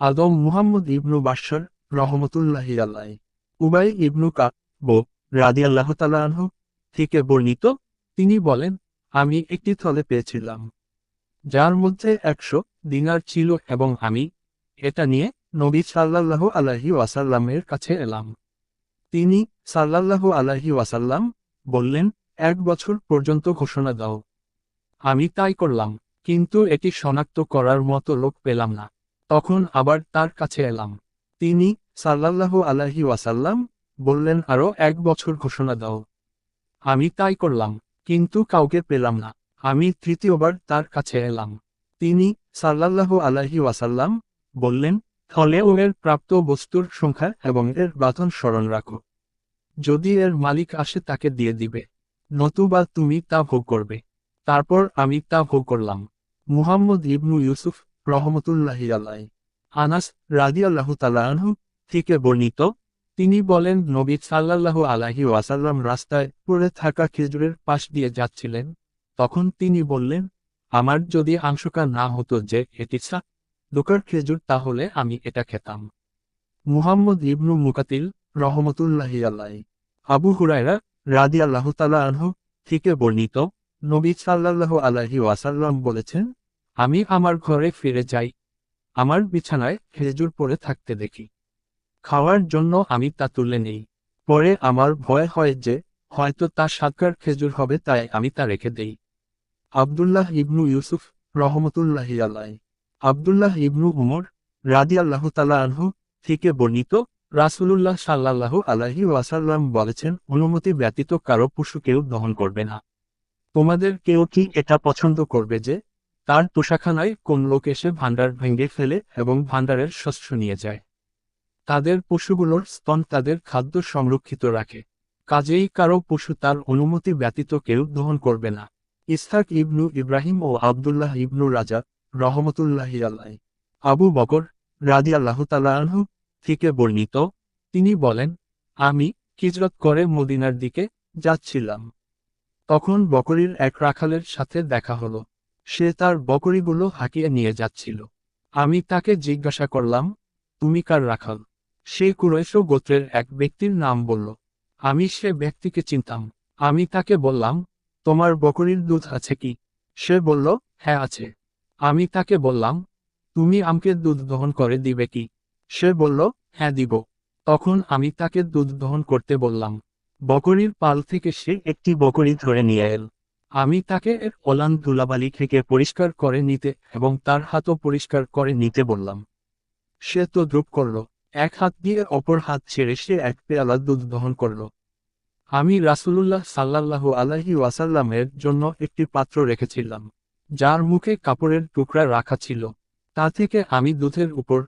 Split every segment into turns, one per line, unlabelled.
আদম মুহাম্মদ ইবনু বাশার রহমতুল্লাহি আল্লাহ উবাই ইবনু কাবো রাদি আল্লাহ তালাহ থেকে বর্ণিত, তিনি বলেন, আমি একটি থলে পেয়েছিলাম, যার মধ্যে একশো দিনার ছিল এবং আমি এটা নিয়ে নবী সাল্লাল্লাহু আলাহি ওয়াসাল্লামের কাছে এলাম। তিনি সাল্লাল্লাহু আলাহি ওয়াসাল্লাম বললেন, এক বছর পর্যন্ত ঘোষণা দাও। আমি তাই করলাম, কিন্তু এটি শনাক্ত করার মতো লোক পেলাম না। তখন আবার তার কাছে এলাম। তিনি সাল্লাল্লাহু আলাহি ওয়াসাল্লাম বললেন আরও এক বছর ঘোষণা দাও। আমি তাই করলাম, কিন্তু কাউকে পেলাম না। আমি তৃতীয়বার তার কাছে এলাম। তিনি সাল্লাল্লাহু আলাহি ওয়াসাল্লাম বললেন, ফলে ও এর প্রাপ্ত বস্তুর সংখ্যা এবং এর বাঁধন স্মরণ রাখো। যদি এর মালিক আসে তাকে দিয়ে দিবে, নতুবা তুমি তা ভোগ করবে। তারপর আমি তা ভোগ করলাম। মুহাম্মদ ইবনু ইউসুফ রহমতুল্লাহি আলাই আনাস রাদি আল্লাহ তালাহ থেকে বর্ণিত, তিনি বলেন, নবী সাল্লাল্লাহু আলাহি ওয়াসাল্লাম রাস্তায় পড়ে থাকা খেজুরের পাশ দিয়ে যাচ্ছিলেন। তখন তিনি বললেন, আমার যদি আংশকা না হতো যে এটি দোকার খেজুর, তাহলে আমি এটা খেতাম। মুহাম্মদ ইবনু মুকাতিল রহমতুল্লাহি আল্লাহ আবু হুরায়রা রাদি আল্লাহ তালা থেকে বর্ণিত, নবী সাল্লাল্লাহু আলাহি ওয়াসাল্লাম বলেছেন আমি আমার ঘরে ফিরে যাই। আমার বিছানায় খেজুর পরে থাকতে দেখি। খাওয়ার জন্য আমি তা তুলে নেই। পরে আমার ভয় হয় যে, হয়তো তা সাতকার খেজুর হবে তাই আমি তা রেখে দেই। আবদুল্লাহ ইবনু ইউসুফ রহমতুল্লাহি আল্লাহ আবদুল্লাহ ইবনু উমর রাদি আল্লাহ তালা আনহু থেকে বর্ণিত রাসুলুল্লাহ সাল্লাল্লাহু আলাহি ওয়াসাল্লাম বলেছেন, অনুমতি ব্যতীত কারও পশু কেউ দহন করবে না। তোমাদের কেউ কি এটা পছন্দ করবে যে তার তোষাখানায় কোন লোক এসে ভাণ্ডার ভেঙে ফেলে এবং ভাণ্ডারের শস্য নিয়ে যায়। তাদের পশুগুলোর স্তন তাদের খাদ্য সংরক্ষিত রাখে। কাজেই কারও পশু তার অনুমতি ব্যতীত কেউ দহন করবে না। ইসহাক ইবনু ইব্রাহিম ও আবদুল্লাহ ইবনু রাজা রহমতুল্লাহি আল্লাহ আবু বকর রাদি আল্লাহ থেকে বর্ণিত, তিনি বলেন, আমি হিজরত করে মদিনার দিকে যাচ্ছিলাম। তখন বকরির এক রাখালের সাথে দেখা হলো। সে তার বকরিগুলো হাঁকিয়ে নিয়ে যাচ্ছিল। আমি তাকে জিজ্ঞাসা করলাম, তুমি কার রাখাল? সে কুরৈশ গোত্রের এক ব্যক্তির নাম বলল। আমি সে ব্যক্তিকে চিনতাম। আমি তাকে বললাম, তোমার বকরির দুধ আছে কি? সে বলল হ্যাঁ আছে। আমি তাকে বললাম, তুমি আমাকে দুধ দহন করে দিবে কি? সে বলল হ্যাঁ দিব। তখন আমি তাকে দুধ দহন করতে বললাম। বকরির পাল থেকে সে একটি বকরি ধরে নিয়ে এল। আমি তাকে এর ওলান ধুলাবালি থেকে পরিষ্কার করে নিতে এবং তার হাতও পরিষ্কার করে নিতে বললাম। সে তো দ্রুপ করল। এক হাত দিয়ে অপর হাত ছেড়ে সে এক পেয়ালা দুধ দহন করল। আমি রাসুলুল্লাহ সাল্লাল্লাহু আলাহি ওয়াসাল্লামের জন্য একটি পাত্র রেখেছিলাম, যার মুখে কাপড়ের টুকরা রাখা ছিল। তা থেকে আমি দুধের উপর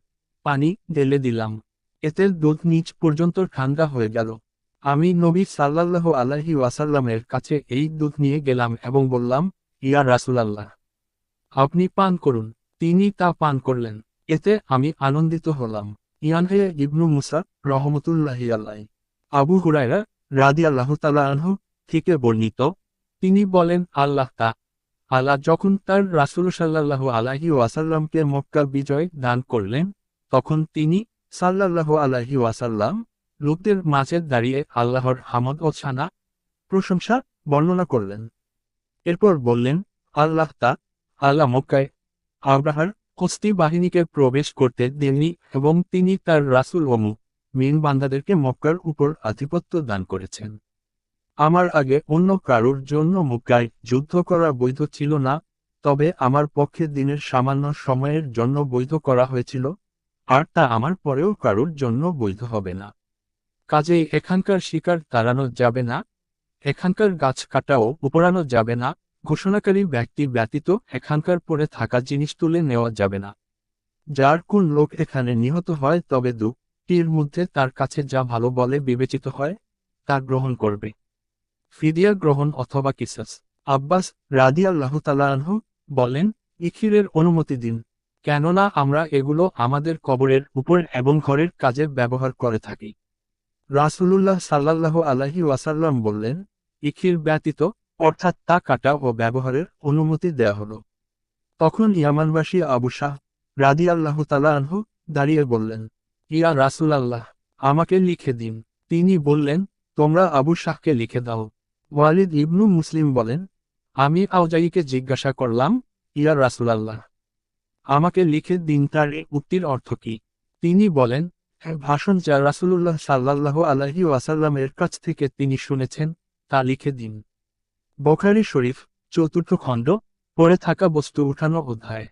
পানি ঢেলে দিলাম। এতে দুধ নিচ পর্যন্ত ঠান্ডা হয়ে গেল। আমি নবী সাল্লাল্লাহু আলাহি ওয়াসাল্লামের কাছে এই দুধ নিয়ে গেলাম এবং বললাম, ইয়া রাসুলাল্লাহ, আপনি পান করুন। তিনি তা পান করলেন। এতে আমি আনন্দিত হলাম। ইয়ানহে ইবনু মুসা রহমতুল্লাহি আল্লাহ আবু হুরায়রা রাদি আল্লাহ তালাহ থেকে বর্ণিত, তিনি বলেন, আল্লাহ তা, আল্লাহ যখন তার রাসুল সাল্লাল্লাহু আলাহি ওয়াসাল্লামকে মক্কা বিজয় দান করলেন, তখন তিনি সাল্লাল্লাহু আলাহি ওয়াসাল্লাম লোকদের মাঝে দাঁড়িয়ে আল্লাহর হামদ ও ছানা প্রশংসা বর্ণনা করলেন। এরপর বললেন, আল্লাহ তা আল্লাহ মক্কায় আব্রাহার কস্তি বাহিনীকে প্রবেশ করতে দেননি এবং তিনি তার রাসুল ওমু মিন বান্দাদেরকে মক্কার উপর আধিপত্য দান করেছেন। আমার আগে অন্য কারুর জন্য মক্কায় যুদ্ধ করা বৈধ ছিল না, তবে আমার পক্ষে দিনের সামান্য সময়ের জন্য বৈধ করা হয়েছিল, আর তা আমার পরেও কারুর জন্য বৈধ হবে না। কাজেই এখানকার শিকার তাড়ানো যাবে না। এখানকার গাছ কাটাও উপরানো যাবে না। ঘোষণাকারী ব্যক্তি ব্যতীত এখানকার পরে থাকা জিনিস তুলে নেওয়া যাবে না। যার কোন লোক এখানে নিহত হয় তবে দুটির মধ্যে তার কাছে যা ভালো বলে বিবেচিত হয়, তা গ্রহণ করবে। ফিদিয়া গ্রহণ অথবা কিসাস। আব্বাস রাদি আল্লাহ তালাহ বলেন, ইখিরের অনুমতি দিন। কেননা আমরা এগুলো আমাদের কবরের উপর এবং ঘরের কাজে ব্যবহার করে থাকি। রাসুলুল্লাহ সাল্লাল্লাহু আলাহি ওয়াসাল্লাম বললেন, ইখির ব্যতীত, অর্থাৎ তা কাটা ও ব্যবহারের অনুমতি দেয়া হলো। তখন ইয়ামানবাসী আবু শাহ রাদি আল্লাহ তালাহ দাঁড়িয়ে বললেন, ইয়া রাসূলাল্লাহ, আমাকে লিখে দিন। তিনি বললেন, তোমরা আবু শাহকে লিখে দাও। ওয়ালিদ ইবনু মুসলিম বলেন, আমি আউজাইকে জিজ্ঞাসা করলাম, ইয়া রাসূলাল্লাহ, আমাকে লিখে দিন তার উক্তির অর্থ কি? তিনি বলেন ভাষণ যা রাসুল্লাহ সাল্লাহ আলাইহি ওয়াসাল্লামের কাছ থেকে তিনি শুনেছেন, তা লিখে দিন। বখারি শরীফ, চতুর্থ খণ্ড, পড়ে থাকা বস্তু উঠানো অধ্যায়।